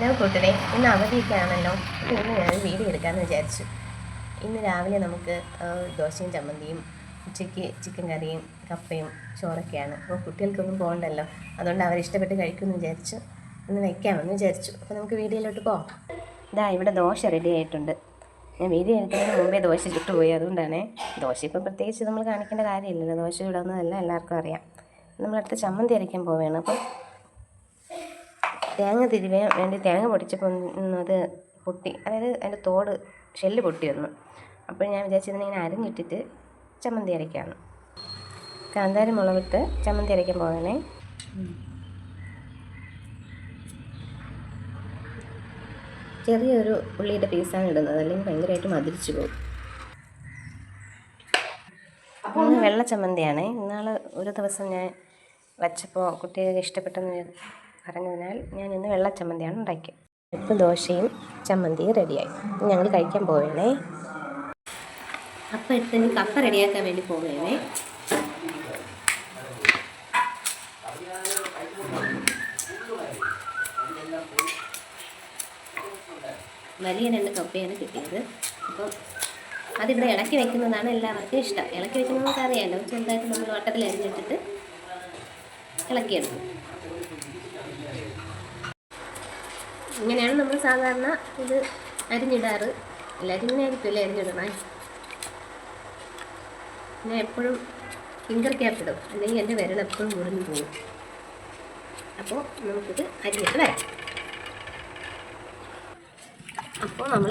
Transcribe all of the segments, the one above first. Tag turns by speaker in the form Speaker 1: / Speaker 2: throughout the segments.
Speaker 1: Hello കൂട്ടരെ ഇന്ന് അവധിയൊക്കെ ആണല്ലോ അപ്പോൾ ഇന്ന് ഞാൻ വീഡിയോ എടുക്കാമെന്ന് വിചാരിച്ചു. ഇന്ന് രാവിലെ നമുക്ക് ദോശയും ചമ്മന്തിയും ഉച്ചയ്ക്ക് ചിക്കൻ കറിയും കപ്പയും ചോറൊക്കെയാണ്. അപ്പോൾ കുട്ടികൾക്കൊന്നും പോകണ്ടല്ലോ. അതുകൊണ്ട് അവരിഷ്ടപ്പെട്ട് കഴിക്കുമെന്ന് വിചാരിച്ചു. ഇന്ന് വയ്ക്കാമെന്ന് വിചാരിച്ചു. അപ്പോൾ നമുക്ക് വീഡിയോയിലോട്ട് പോകാം ഇതാ ഇവിടെ ദോശ റെഡി ആയിട്ടുണ്ട്. ഞാൻ വീഡിയോ എടുക്കുന്നതിന് മുമ്പേ ദോശ ചുട്ടുപോയി അതുകൊണ്ടാണ് ദോശ ഇപ്പം പ്രത്യേകിച്ച് നമ്മൾ കാണിക്കേണ്ട കാര്യമില്ലല്ലോ. ദോശ ഇടുന്നതല്ല എല്ലാവർക്കും അറിയാം. നമ്മളടുത്ത് ചമ്മന്തി അരയ്ക്കാൻ പോവുകയാണ്. അപ്പം തേങ്ങ തിരുവാൻ വേണ്ടി തേങ്ങ പൊടിച്ചപ്പോൾ അത് പൊട്ടി. അതായത് അതിന്റെ തോട് ഷെല്ല് പൊട്ടി വന്നു. അപ്പോൾ ഞാൻ വിചാരിച്ചു ഇങ്ങനെ അരഞ്ഞിട്ടിട്ട് ചമ്മന്തി അരയ്ക്കാമെന്ന് കാന്താരി മുളകിട്ട് ചമ്മന്തി അരയ്ക്കാൻ പോകണേ ചെറിയൊരു ഉള്ളിയുടെ പീസാണ് ഇടുന്നത്. അല്ലെങ്കിൽ ഭയങ്കരമായിട്ട് മതിരിച്ചു പോകും. ഇന്ന് വെള്ള ചമ്മന്തിയാണ്. ഇന്നാൾ ഒരു ദിവസം ഞാൻ വച്ചപ്പോൾ കുട്ടികൾക്ക് ഇഷ്ടപ്പെട്ടെന്ന് പറഞ്ഞതിനാൽ ഞാൻ ഇന്ന് വെള്ള ചമ്മന്തിയാണ് ഉണ്ടാക്കിയത് ഉപ്പ് ദോശയും ചമ്മന്തിയും റെഡിയായി. ഞങ്ങൾ കഴിക്കാൻ പോവേണേ. അപ്പം എടുത്ത് ഇനി കപ്പ റെഡിയാക്കാൻ വേണ്ടി പോവേണേ. വലിയ രണ്ട് കപ്പയാണ് കിട്ടിയത്. അപ്പം അതിവിടെ ഇളക്കി വെക്കുന്നതാണ് എല്ലാവർക്കും ഇഷ്ടം. ഇളക്കി വെക്കുന്നത് നമുക്ക് അറിയാമല്ലോ ചെറുതായിട്ട് നമ്മൾ വട്ടത്തിൽ അരിഞ്ഞിട്ടിട്ട് ഇളക്കിയെടുക്കും. ഇങ്ങനെയാണ് നമ്മൾ സാധാരണ ഇത് അരിഞ്ഞിടാറ്. എല്ലാവരും ഇങ്ങനെ ആയിരിക്കും അല്ലേ അരിഞ്ഞിടണേ? ഞാൻ എപ്പോഴും ഫിംഗർ ക്യാപ്പ് ഇടും. അല്ലെങ്കിൽ എന്റെ വിരൽ എപ്പോഴും മുറിഞ്ഞു പോകും. അപ്പോൾ നമുക്കിത് അരിഞ്ഞിട്ട് വരാം. അപ്പോൾ നമ്മൾ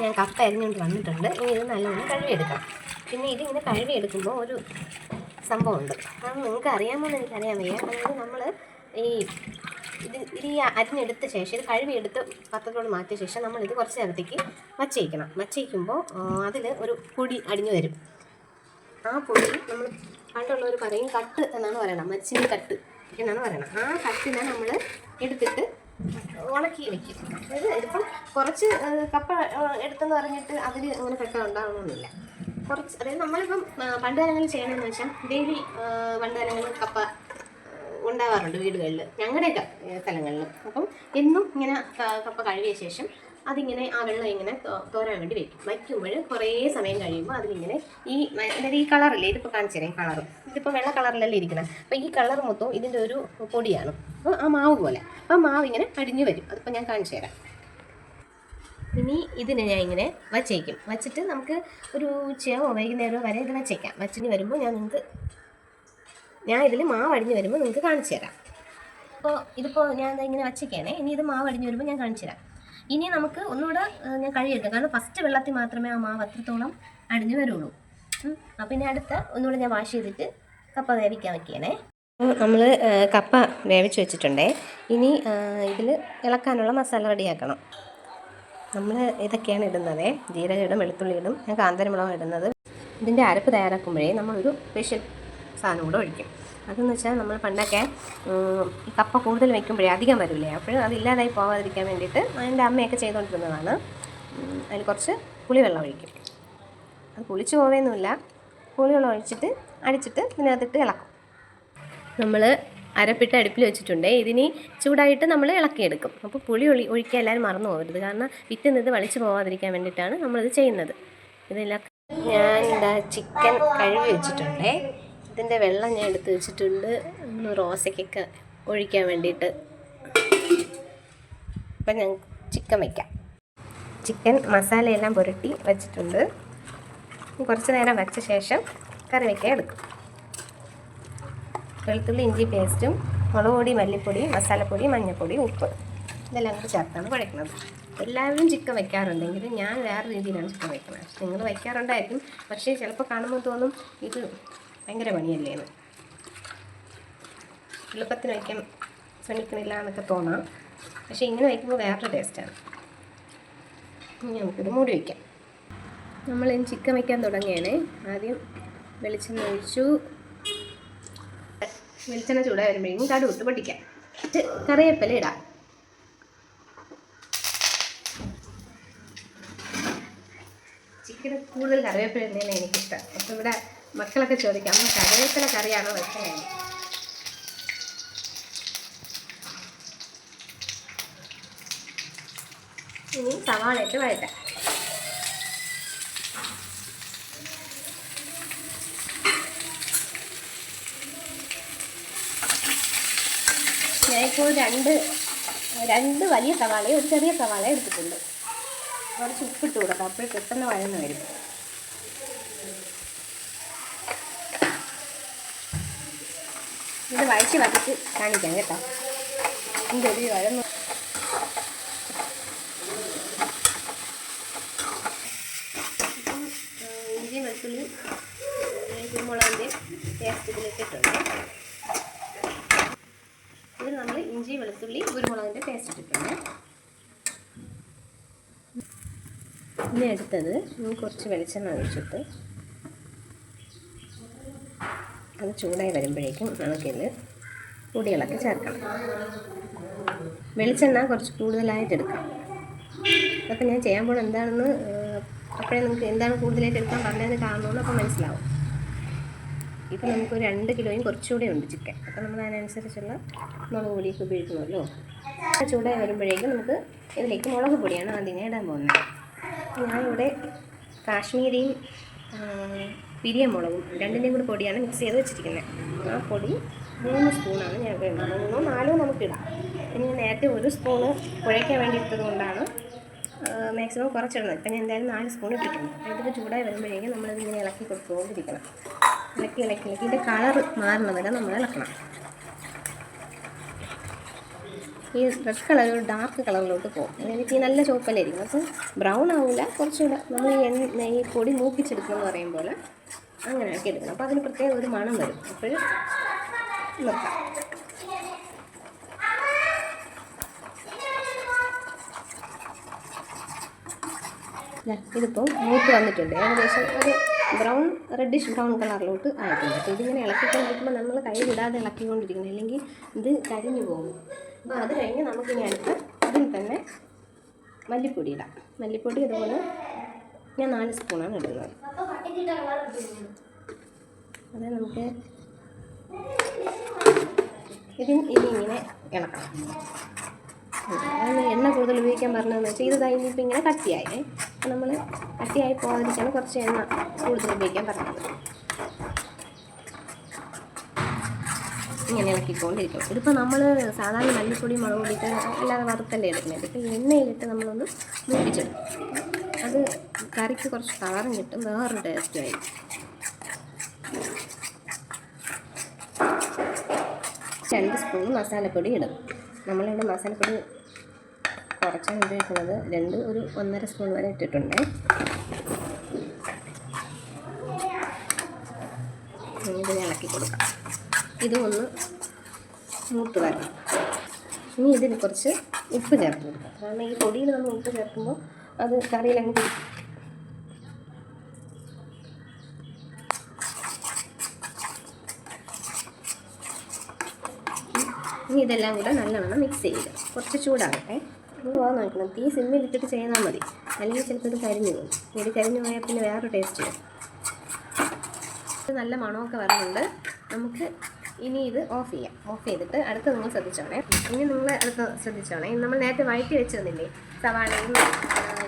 Speaker 1: ഞാൻ കപ്പ അരിഞ്ഞുകൊണ്ട് വന്നിട്ടുണ്ട്. ഇനി ഇത് നല്ലോണം കഴുകിയെടുക്കാം. പിന്നെ ഇതിങ്ങനെ കഴുകിയെടുക്കുമ്പോൾ ഒരു സംഭവമുണ്ട്. അത് നിങ്ങൾക്ക് അറിയാമോ എന്ന് എനിക്കറിയാൻ വയ്യ. അതായത് നമ്മൾ ഈ ഇത് ഇത് ഈ അരിഞ്ഞെടുത്ത ശേഷം ഇത് കഴുകിയെടുത്ത് പാത്രത്തോട് മാറ്റിയ ശേഷം നമ്മൾ ഇത് കുറച്ച് നേരത്തേക്ക് വച്ചേക്കണം. വച്ചേക്കുമ്പോൾ അതിൽ ഒരു പൊടി അടിഞ്ഞു വരും. ആ പൊടി നമ്മൾ പണ്ടുള്ളവർ പറയും കട്ട് എന്നാണ് പറയണം മച്ചിന് കട്ട് എന്നാണ് പറയണം ആ കട്ടിനെ നമ്മൾ എടുത്തിട്ട് ഉണക്കി വെക്കും. അതായത് ഇപ്പം കുറച്ച് കപ്പ എടുത്തെന്ന് പറഞ്ഞിട്ട് അതിൽ അങ്ങനെ കട്ട ഉണ്ടാകണമെന്നില്ല കുറച്ച് അതായത് നമ്മളിപ്പം പണ്ടുകാലങ്ങളിൽ പണ്ട് കാലങ്ങളിൽ ചെയ്യണമെന്ന് വെച്ചാൽ ഡെയിലി പണ്ട് കാലങ്ങളിൽ കപ്പ ഉണ്ടാവാറുണ്ട് വീടുകളിൽ ഞങ്ങളുടെയൊക്കെ സ്ഥലങ്ങളിൽ അപ്പം എന്നും ഇങ്ങനെ കപ്പ കഴുകിയ ശേഷം അതിങ്ങനെ ആ വെള്ളം ഇങ്ങനെ തോരാൻ വേണ്ടി വെക്കും. വയ്ക്കുമ്പോൾ കുറേ സമയം കഴിയുമ്പോൾ അതിലിങ്ങനെ ഈ അതായത് ഈ കളറില്ലേ? ഇതിപ്പോൾ കാണിച്ചു തരാം കളറും. ഇതിപ്പോൾ വെള്ള കളറിലല്ലേ ഇരിക്കണം? അപ്പോൾ ഈ കളർ മൊത്തം ഇതിന്റെ ഒരു പൊടിയാണ്. അപ്പോൾ ആ മാവ് പോലെ. ആ മാവ് ഇങ്ങനെ അടിഞ്ഞു വരും. അതിപ്പോൾ ഞാൻ കാണിച്ചു തരാം ഇനി ഇതിനെ ഞാൻ ഇങ്ങനെ വച്ചേക്കും. വച്ചിട്ട് നമുക്ക് ഒരു ഉച്ചയോ വൈകുന്നേരമോ വരെ ഇത് വച്ചേക്കാം. വച്ചിന് വരുമ്പോൾ ഞാൻ നിങ്ങൾക്ക് ഞാൻ ഇതിൽ മാവ് അടിഞ്ഞ് വരുമ്പോൾ നിങ്ങൾക്ക് കാണിച്ചു തരാം. അപ്പോൾ ഇതിപ്പോൾ ഞാൻ ഇങ്ങനെ വച്ചേക്കാണേ ഇനി ഇത് മാവ് അടിഞ്ഞ് വരുമ്പോൾ ഞാൻ കാണിച്ചു തരാം. ഇനി നമുക്ക് ഒന്നുകൂടെ ഞാൻ കഴിയെടുക്കാം. കാരണം ഫസ്റ്റ് വെള്ളത്തിൽ മാത്രമേ ആ മാവ് അത്രത്തോളം അടിഞ്ഞ് വരുള്ളൂ. അപ്പം അപ്പോൾ ഇനി അടുത്ത ഒന്നുകൂടെ ഞാൻ വാഷ് ചെയ്തിട്ട് കപ്പ വേവിക്കാൻ വെക്കണേ നമ്മൾ കപ്പ വേവിച്ച് വെച്ചിട്ടുണ്ടേ. ഇനി ഇതിൽ ഇളക്കാനുള്ള മസാല റെഡിയാക്കണം. നമ്മൾ ഇതൊക്കെയാണ് ഇടുന്നത്. ജീരകം ഇടും വെളുത്തുള്ളി ഇടും ഞാൻ കാന്തരമുളകം ഇടുന്നത്. ഇതിന്റെ അരപ്പ് തയ്യാറാക്കുമ്പോഴേ നമ്മളൊരു സ്പെഷ്യൽ സാധനം കൂടെ ഒഴിക്കും. അതെന്ന് വെച്ചാൽ നമ്മൾ പണ്ടൊക്കെ കപ്പ കൂടുതൽ വെക്കുമ്പോഴേ അധികം വരില്ലേ അപ്പോൾ അതില്ലാതായി പോകാതിരിക്കാൻ വേണ്ടിയിട്ട് എന്റെ അമ്മയൊക്കെ ചെയ്തുകൊണ്ടിരുന്നതാണ്. അതിൽ കുറച്ച് പുളിവെള്ളം ഒഴിക്കും. അത് പുളിച്ച് പോവേന്നുമില്ല. പുളിവെള്ളം ഒഴിച്ചിട്ട് അടിച്ചിട്ട് ഇതിനകത്തിട്ട് ഇളക്കും. നമ്മൾ അരപ്പിട്ട് അടുപ്പിൽ വെച്ചിട്ടുണ്ട്. ഇതിനി ചൂടായിട്ട് നമ്മൾ ഇളക്കിയെടുക്കും. അപ്പോൾ പുളി ഒളി ഒഴിക്കാൻ എല്ലാവരും മറന്നു പോകരുത്. കാരണം വിറ്റുന്നത് വളിച്ച് പോകാതിരിക്കാൻ വേണ്ടിയിട്ടാണ് നമ്മളിത് ചെയ്യുന്നത്. ഇതെല്ലാം ഞാൻ ചിക്കൻ കഴുകി വെച്ചിട്ടുണ്ടേ. ഇതിന്റെ വെള്ളം ഞാൻ എടുത്ത് വെച്ചിട്ടുണ്ട്. ഒന്ന് റോസയ്ക്കൊക്കെ ഒഴിക്കാൻ വേണ്ടിയിട്ട്. അപ്പം ഞാൻ ചിക്കൻ വയ്ക്കാം ചിക്കൻ മസാലയെല്ലാം പുരട്ടി വെച്ചിട്ടുണ്ട്. കുറച്ച് നേരം വെച്ച ശേഷം കറി വയ്ക്കാൻ എടുക്കും. വെളുത്തുള്ളി ഇഞ്ചി പേസ്റ്റും മുളക് പൊടി മല്ലിപ്പൊടി മസാലപ്പൊടി മഞ്ഞൾപ്പൊടി ഉപ്പ് ഇതെല്ലാം കൂടി ചേർത്താണ് കുഴക്കുന്നത്. എല്ലാവരും ചിക്കൻ വയ്ക്കാറുണ്ടെങ്കിലും ഞാൻ വേറെ രീതിയിലാണ് ചിക്കൻ വയ്ക്കുന്നത് നിങ്ങൾ വയ്ക്കാറുണ്ടായിരിക്കും പക്ഷേ ചിലപ്പോൾ കാണുമ്പോൾ തോന്നും ഇത് ഭയങ്കര പണിയല്ലേ എന്ന് എളുപ്പത്തിന് വയ്ക്കാൻ ശ്രമിക്കണില്ല എന്നൊക്കെ തോന്നാം. പക്ഷേ ഇങ്ങനെ വയ്ക്കുമ്പോൾ വേറൊരു ടേസ്റ്റാണ്. ഇനി നമുക്കിത് മൂടി വയ്ക്കാം. നമ്മൾ ഇനി ചിക്കൻ വയ്ക്കാൻ തുടങ്ങിയാണ് ആദ്യം വെളിച്ചെണ്ണ ഒഴിച്ചു. വെളിച്ചെണ്ണ ചൂടായി വരുമ്പോഴേക്കും കടു ഇട്ട് പൊട്ടിക്കാം. കറിവേപ്പില ഇടാം. ചിക്കന് കൂടുതൽ കറിവേപ്പില തന്നെയാണ് എനിക്കിഷ്ടം. അപ്പം ഇവിടെ മക്കളൊക്കെ ചോദിക്കാം അമ്മ കറിവേപ്പില കറിയാണോ വെക്കണേ ഇനി സവാള ഇട്ട് വഴറ്റാം ഞാനിപ്പോൾ രണ്ട് രണ്ട് വലിയ സവാളയും ഒരു ചെറിയ സവാളയും എടുത്തിട്ടുണ്ട്. കുറച്ച് ഉപ്പിട്ട് കൊടുക്കാം അപ്പോൾ പെട്ടെന്ന് വഴന്ന് വരും. ഇത് വഴച്ച് വറ്റിച്ച് കാണിക്കാം കേട്ടോ. എന്തൊരു വഴന്നു ഇഞ്ചി വെളുത്തുള്ളി കുരുമുളകിന്റെ പേസ്റ്റ് ഇട്ടുണ്ട് ഇതിൽ നമ്മൾ ഇഞ്ചി വെളുത്തുള്ളി കുരുമുളകിന്റെ പേസ്റ്റ് ഇട്ടിട്ടുണ്ട്. ഇനി അടുത്തത് കുറച്ച് വെളിച്ചെണ്ണ ഒഴിച്ചിട്ട് അത് ചൂടായി വരുമ്പോഴേക്കും നമുക്കിത് പൊടികളൊക്കെ ചേർക്കണം വെളിച്ചെണ്ണ കുറച്ച് കൂടുതലായിട്ട് എടുക്കാം. അപ്പം ഞാൻ ചെയ്യാൻ പോകുന്നത് എന്താണെന്ന് അപ്പോഴേ നിങ്ങൾക്ക് എന്താണ് കൂടുതലായിട്ട് എടുക്കാൻ പറഞ്ഞതെന്ന് കാണണമെന്ന് അപ്പോൾ മനസ്സിലാവും. ഇപ്പം നമുക്ക് ഒരു രണ്ട് കിലോയും കുറച്ചുകൂടെ ഉണ്ട് ചിക്കൻ. അപ്പം നമ്മൾ അതിനനുസരിച്ചുള്ള മുളക് പൊടിയൊക്കെ ഉപയോഗിക്കണമല്ലോ ചൂടായി വരുമ്പോഴേക്കും നമുക്ക് ഇതിലേക്ക് മുളക് പൊടിയാണ് ആദ്യമേ ഇടാൻ പോകുന്നത്. ഞാനിവിടെ കാശ്മീരിയും പിരിയമുളകും രണ്ടിന്റെയും കൂടി പൊടിയാണ് മിക്സ് ചെയ്ത് വെച്ചിരിക്കുന്നത്. ആ പൊടി മൂന്ന് സ്പൂണാണ് ഞങ്ങൾക്ക് വേണ്ടത് മൂന്നോ നാലോ നമുക്കിടാം ഇനി നേരത്തെ ഒരു സ്പൂണ് കുഴയ്ക്കാൻ വേണ്ടി ഇട്ടത് കൊണ്ടാണ് മാക്സിമം കുറച്ചിടുന്നത്. ഇപ്പം ഞാൻ എന്തായാലും നാല് സ്പൂൺ ഇട്ടിട്ടുണ്ട്. ഇതിപ്പോൾ ചൂടായി വരുമ്പോഴേക്കും നമ്മളിതിങ്ങനെ ഇളക്കി കൊടുത്തുകൊണ്ടിരിക്കണം. ഇളക്കി ഇളക്കി ഇളക്കി. ഇതിന്റെ കളർ മാറുന്ന വരെ നമ്മൾ ഇളക്കണം. ഈ റെഡ് കളർ ഒരു ഡാർക്ക് കളറിലോട്ട് പോകും. എനിക്ക് ഈ നല്ല ചുവപ്പല്ലായിരിക്കും അപ്പം ബ്രൗൺ ആവില്ല കുറച്ചുകൂടെ നമ്മൾ ഈ എണ്ണ ഈ പൊടി മൂപ്പിച്ചെടുക്കുക എന്ന് പറയും പോലെ അങ്ങനെ ആക്കി എടുക്കണം. അപ്പോൾ അതിന് പ്രത്യേക ഒരു മണം വരും. അപ്പോൾ നിർത്താം. ഇതിപ്പോൾ മൂത്ത് വന്നിട്ടുണ്ട്. ഏകദേശം ഒരു ബ്രൗൺ റെഡിഷ് ബ്രൗൺ കളറിലോട്ട് ആയിട്ടുണ്ട്. അപ്പോൾ ഇതിങ്ങനെ ഇളക്കിക്കൊണ്ടിരിക്കുമ്പോൾ നമ്മൾ കൈ വിടാതെ ഇളക്കിക്കൊണ്ടിരിക്കണം. അല്ലെങ്കിൽ ഇത് കരിഞ്ഞു പോകും. അപ്പോൾ അത് കഴിഞ്ഞ് നമുക്കിനി അടുത്ത് ഇതിൽ തന്നെ മല്ലിപ്പൊടി ഇടാം. മല്ലിപ്പൊടി ഇതുപോലെ ഞാൻ നാല് സ്പൂണാണ് ഇടുന്നത്. അത് നമുക്ക് ഇതിന് ഇതിങ്ങനെ ഇളക്കണം. എണ്ണ കൂടുതൽ ഉപയോഗിക്കാൻ പറഞ്ഞതെന്ന് വെച്ചാൽ ഇത് കഴിഞ്ഞിപ്പോൾ ഇങ്ങനെ കട്ടിയായി. അപ്പോൾ നമ്മൾ കട്ടിയായി പോകാതിരിക്കാണ് കുറച്ച് എണ്ണ കൂടുതൽ ഉപയോഗിക്കാൻ പറഞ്ഞത്. ഇങ്ങനെ ഇളക്കിക്കൊണ്ടിരിക്കും. ഇതിപ്പോൾ നമ്മൾ സാധാരണ മല്ലിപ്പൊടി മുളക് പൊടിയിട്ട് അല്ലാതെ വറുത്തല്ലേ എടുക്കുന്നത് ഇപ്പോൾ എണ്ണയിലിട്ട് നമ്മളൊന്ന് മൂപ്പിച്ചെടുക്കും. അത് കറിക്ക് കുറച്ച് കളറും കിട്ടും. വേറൊരു ടേസ്റ്റ് ആയിരിക്കും. രണ്ട് സ്പൂൺ മസാലപ്പൊടി ഇടും. നമ്മളിവിടെ മസാലപ്പൊടി കുറച്ചാണ് ഉപയോഗിക്കുന്നത് രണ്ട് ഒരു ഒന്നര സ്പൂൺ വരെ ഇട്ടിട്ടുണ്ട്. ഇതിനെ ഇളക്കി കൊടുക്കാം. ഇത് ഒന്ന് മൂത്ത് വരണം. ഇനി ഇതിന് കുറച്ച് ഉപ്പ് ചേർത്ത് കൊടുക്കാം. കാരണം ഈ പൊടിയിൽ നമ്മൾ ഉപ്പ് ചേർക്കുമ്പോൾ അത് കറിയിലങ്ങ് ഇനി ഇതെല്ലാം കൂടെ നല്ലവണ്ണം മിക്സ് ചെയ്യുക കുറച്ച് ചൂടാകട്ടെ. പോകാൻ നോക്കണം. തീ സിമ്മിൽ ഇട്ടിട്ട് ചെയ്താൽ മതി. അല്ലെങ്കിൽ ചിലപ്പോൾ ഇത് കരിഞ്ഞു പോകും. ഇത് കരിഞ്ഞു പോയാൽ പിന്നെ വേറെ ടേസ്റ്റ് ഇത് നല്ല മണമൊക്കെ വരുന്നുണ്ട്. നമുക്ക് ഇനി ഇത് ഓഫ് ചെയ്യാം. ഓഫ് ചെയ്തിട്ട് അടുത്ത് നിങ്ങൾ ശ്രദ്ധിച്ചോണേ. ഇനി നിങ്ങൾ അടുത്ത് ശ്രദ്ധിച്ചോണേ. നമ്മൾ നേരത്തെ വഴറ്റി വെച്ചിരുന്നില്ലേ സവാളയും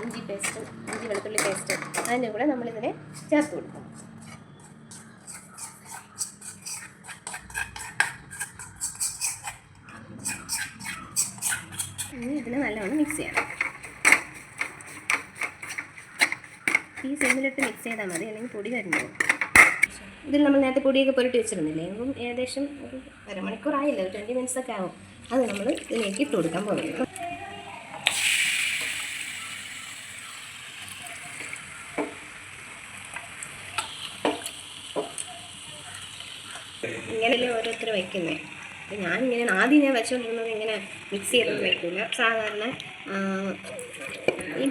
Speaker 1: ഇഞ്ചി പേസ്റ്റും ഇഞ്ചി വെളുത്തുള്ളി പേസ്റ്റും അതിന്റെ കൂടെ നമ്മളിതിനെ ചേർത്ത് കൊടുക്കും. ഇനി ഇതിനെ നല്ലവണ്ണം മിക്സ് ചെയ്യണം ഈ സിമ്മിലിട്ട് മിക്സ് ചെയ്താൽ മതി അല്ലെങ്കിൽ പൊടി കരിഞ്ഞു ഇതിൽ നമ്മൾ നേരത്തെ പൊടിയൊക്കെ പുരട്ടി വെച്ചിരുന്നില്ലേ അപ്പം ഏകദേശം ഒരു അരമണിക്കൂറായില്ല ഒരു ട്വന്റി മിനിറ്റ്സ് ഒക്കെ ആവും. അത് നമ്മൾ ഇതിലേക്ക് ഇട്ട് കൊടുക്കാൻ പോകുന്നത് ഇങ്ങനെയല്ലേ ഓരോരുത്തർ വയ്ക്കുന്നത് അപ്പം ഞാനിങ്ങനെ ആദ്യം ഞാൻ വെച്ചുകൊണ്ടിരുന്നത് ഇങ്ങനെ മിക്സ് ചെയ്തൊന്നും വയ്ക്കില്ല സാധാരണ ഈ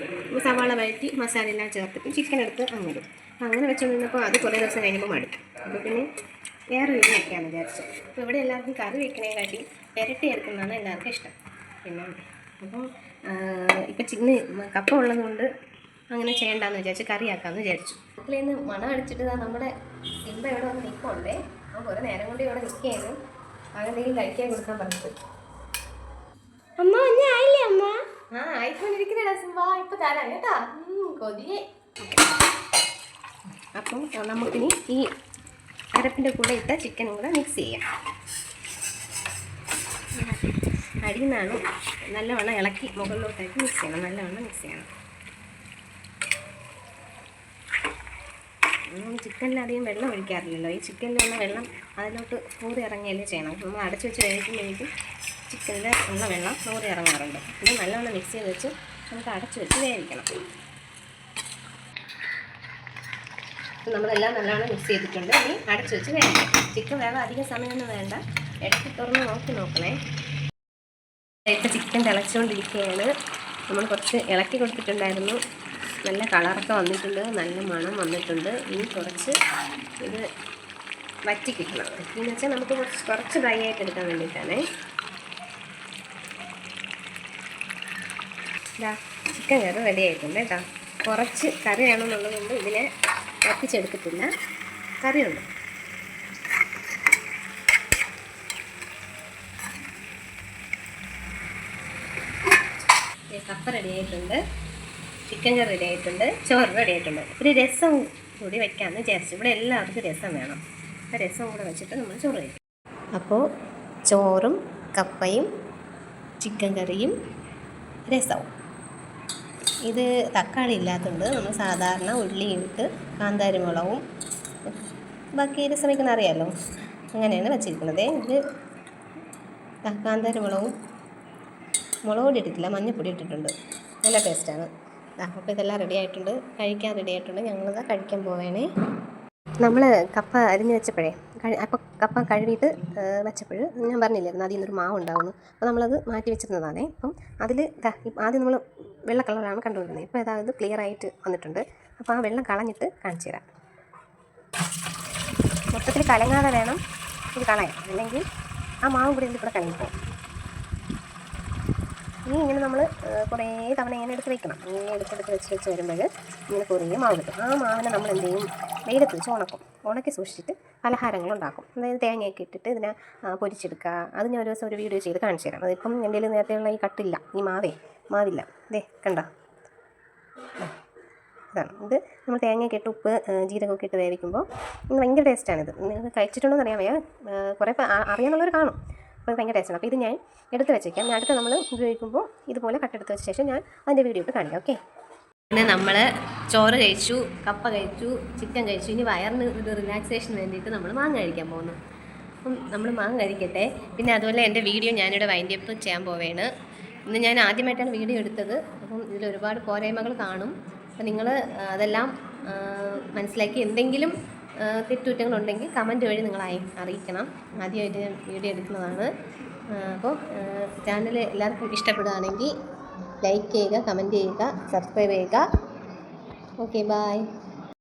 Speaker 1: സവാള വഴറ്റി മസാല എല്ലാം ചേർത്തിട്ട് ചിക്കൻ എടുത്ത് അങ്ങനെ അങ്ങനെ വെച്ചുകൊണ്ടിരുന്നപ്പോൾ അത് കുറേ ദിവസം കഴിയുമ്പോൾ മടുക്കും അപ്പോൾ പിന്നെ വേറെ രീതി വയ്ക്കാമെന്ന് വിചാരിച്ചു. അപ്പോൾ ഇവിടെ എല്ലാവർക്കും കറി വയ്ക്കണേക്കാട്ടി ഇരട്ടി എടുക്കുന്നതാണ് എല്ലാവർക്കും ഇഷ്ടം. പിന്നെ അപ്പം ഇപ്പം ചിന്ന് കപ്പ ഉള്ളതുകൊണ്ട് അങ്ങനെ ചെയ്യണ്ടെന്ന് വിചാരിച്ച് കറിയാക്കാമെന്ന് വിചാരിച്ചു. അതിൽ നിന്ന് മണം അടിച്ചിട്ട് നമ്മുടെ സിംബ ഇവിടെ വന്ന് നിൽക്കുന്നുണ്ടേ അപ്പോൾ കുറേ നേരം കൊണ്ട് ഇവിടെ നിൽക്കുകയാണ്. കഴിക്കാൻ കൊടുക്കാൻ അമ്മ ഒന്നും ആയില്ലേ അമ്മ? ആ ആയിക്കൊണ്ടിരിക്കുന്നേടാ സിംബ. ഇപ്പൊ തരാം കേട്ടാ. ഉം, കൊതിയെ. അപ്പം നമുക്കിനി ഈ അരപ്പിന്റെ കൂടെ ഇട്ട ചിക്കനും കൂടെ മിക്സ് ചെയ്യാം. അടിയിൽ നിന്നാണ് നല്ലവണ്ണം ഇളക്കി മുകളിലോട്ടായിട്ട് മിക്സ് ചെയ്യണം. നല്ലവണ്ണം മിക്സ് ചെയ്യണം. നമ്മൾ ചിക്കനിൽ അധികം വെള്ളം ഒഴിക്കാറില്ലല്ലോ. ഈ ചിക്കനിലുള്ള വെള്ളം അതിലോട്ട് ഊറി ഇറങ്ങിയല്ലേ ചെയ്യണം. നമ്മൾ അടച്ചു വെച്ച് വേവിക്കുമ്പോഴേക്കും ചിക്കനിൽ ഉള്ള വെള്ളം ഊറി ഇറങ്ങാറുണ്ട്. ഇത് നല്ലവണ്ണം മിക്സ് ചെയ്ത് വെച്ച് നമുക്ക് അടച്ചു വെച്ച് വേവിക്കണം. നമ്മളെല്ലാം നല്ലവണ്ണം മിക്സ് ചെയ്തിട്ടുണ്ട്. ഇനി അടച്ചു വെച്ച് വേവിക്കാം. ചിക്കൻ വേഗം അധികം സമയമൊന്നും വേണ്ട. ഇടയ്ക്ക് തുറന്ന് നോക്കി നോക്കണേ. ഇപ്പം ചിക്കൻ തിളച്ചുകൊണ്ടിരിക്കുകയാണ്. നമ്മൾ കുറച്ച് ഇളക്കി കൊടുത്തിട്ടുണ്ടായിരുന്നു. നല്ല കളറൊക്കെ വന്നിട്ടുണ്ട്. നല്ല മണം വന്നിട്ടുണ്ട്. ഇനി കുറച്ച് ഇത് വറ്റി കിട്ടണം. എന്ന് വെച്ചാൽ നമുക്ക് കുറച്ച് കുറച്ച് ഡ്രൈ ആയിട്ട് എടുക്കാൻ വേണ്ടിയിട്ടാണേ. ഇതാ ചിക്കൻ കറി റെഡി ആയിട്ടുണ്ട് കേട്ടോ. കുറച്ച് കറി വേണമെന്നുള്ളത് കൊണ്ട് ഇതിനെ വറ്റിച്ചെടുത്തിട്ടില്ല കറിയുണ്ട്. കപ്പ റെഡി ആയിട്ടുണ്ട്. ചിക്കൻ കറി റെഡി ആയിട്ടുണ്ട് ചോറ് റെഡി ആയിട്ടുണ്ട്. ഒരു രസം കൂടി വെക്കാമെന്ന് വിചാരിച്ചു. ഇവിടെ എല്ലാവർക്കും രസം വേണം. ആ രസം കൂടെ വെച്ചിട്ട് നമ്മൾ ചോറ് കഴിക്കും. അപ്പോൾ ചോറും കപ്പയും ചിക്കൻ കറിയും രസവും. ഇത് തക്കാളി ഇല്ലാത്തതുകൊണ്ട് നമ്മൾ സാധാരണ ഉള്ളിയും ഇട്ട് കാന്താരി മുളകും ബാക്കി രസം വയ്ക്കുന്ന അറിയാമല്ലോ അങ്ങനെയാണ് വെച്ചിരിക്കുന്നത്. ഇത് കാന്താരി മുളകും മുളക് പൊടി ഇട്ടിട്ടില്ല മഞ്ഞൾപ്പൊടി ഇട്ടിട്ടുണ്ട്. നല്ല ടേസ്റ്റാണ് അപ്പോൾ ഇതെല്ലാം റെഡി ആയിട്ടുണ്ട്. കഴിക്കാൻ റെഡി ആയിട്ടുണ്ട്. ഞങ്ങളിതാ കഴിക്കാൻ പോവേണേ. നമ്മൾ കപ്പ അരിഞ്ഞ് വെച്ചപ്പോഴേ അപ്പം കപ്പ കഴുകിയിട്ട് വെച്ചപ്പോൾ ഞാൻ പറഞ്ഞില്ലായിരുന്നു അതിൽ നിന്നൊരു മാവ് ഉണ്ടാവുന്നു. അപ്പോൾ നമ്മളത് മാറ്റി വെച്ചിരുന്നതാണേ. അപ്പം അതിൽ ആദ്യം നമ്മൾ വെള്ള കളറാണ് കണ്ടുകൊണ്ടിരുന്നത് ഇപ്പോൾ അതായത് ക്ലിയർ ആയിട്ട് വന്നിട്ടുണ്ട്. അപ്പോൾ ആ വെള്ളം കളഞ്ഞിട്ട് കാണിച്ചു തരാം. മൊത്തത്തിൽ കലങ്ങാതെ വേണം ഇത് കളയാൻ. അല്ലെങ്കിൽ ആ മാവും കൂടി ഇതിൽ കൂടെ ഇനി ഇങ്ങനെ നമ്മൾ കുറേ തവണ ഇങ്ങനെ എടുത്ത് വെക്കണം. ഇങ്ങനെ എടുത്തെടുത്ത് വെച്ച് വെച്ച് വരുമ്പോൾ ഇങ്ങനെ കുറേ മാവ് കിട്ടും. ആ മാവിനെ നമ്മൾ എന്ത് ചെയ്യും? വെയിലത്ത് വെച്ച് ഉണക്കും. ഉണക്കി സൂക്ഷിച്ചിട്ട് പലഹാരങ്ങൾ ഉണ്ടാക്കും. അതായത് തേങ്ങയൊക്കെ ഇട്ടിട്ട് ഇതിനെ പൊരിച്ചെടുക്കുക. അത് ഞാൻ ഒരു ദിവസം ഒരു വീഡിയോ ചെയ്ത് കാണിച്ചു തരാം. അതിപ്പം എന്റെ നേരത്തെയുള്ള ഈ കട്ടില്ല ഈ മാവേ മാവില്ല. ദേ കണ്ടോ? ഇതാണ്. ഇത് നമ്മൾ തേങ്ങയൊക്കെ ഇട്ട് ഉപ്പ് ജീരകമൊക്കെ ഇട്ട് വേവിക്കുമ്പോൾ ഇത് ഭയങ്കര ടേസ്റ്റാണിത്. നിങ്ങൾക്ക് കഴിച്ചിട്ടുണ്ടോ എന്ന് അറിയാൻ വയ്യ. കുറേ അറിയാനുള്ളവർ കാണും. അപ്പോൾ ഭയങ്കര ടേസ്റ്റാണ് അപ്പോൾ ഇത് ഞാൻ എടുത്ത് വെച്ചേക്കാം. ഞാൻ അടുത്ത് നമ്മൾ ഉപയോഗിക്കുമ്പോൾ ഇതുപോലെ കട്ടെടുത്ത് വെച്ച ശേഷം ഞാൻ അതിന്റെ വീഡിയോ ഇട്ട് കാണിക്കാം ഓക്കെ പിന്നെ നമ്മൾ ചോറ് കഴിച്ചു കപ്പ കഴിച്ചു ചിക്കൻ കഴിച്ചു. ഇനി വയറിന് ഒരു റിലാക്സേഷൻ വേണ്ടിയിട്ട് നമ്മൾ മാങ്ങ കഴിക്കാൻ പോകുന്നു. അപ്പം നമ്മൾ മാങ്ങ കഴിക്കട്ടെ. പിന്നെ അതുപോലെ എന്റെ വീഡിയോ ഞാനിവിടെ വൈൻഡ് അപ്പ് ചെയ്യാൻ പോവേണ് ഇന്ന് ഞാൻ ആദ്യമായിട്ടാണ് വീഡിയോ എടുത്തത്. അപ്പം ഇതിൽ ഒരുപാട് പോരായ്മകൾ കാണും. അപ്പം നിങ്ങൾ അതെല്ലാം മനസ്സിലാക്കി എന്തെങ്കിലും തെറ്റുകുറ്റങ്ങളുണ്ടെങ്കിൽ കമന്റ് വഴി നിങ്ങളായി അറിയിക്കണം. ആദ്യമായിട്ട് ഞാൻ വീഡിയോ എടുക്കുന്നതാണ്. അപ്പോൾ ചാനൽ എല്ലാവർക്കും ഇഷ്ടപ്പെടുകയാണെങ്കിൽ ലൈക്ക് ചെയ്യുക കമന്റ് ചെയ്യുക സബ്സ്ക്രൈബ് ചെയ്യുക. Okay bye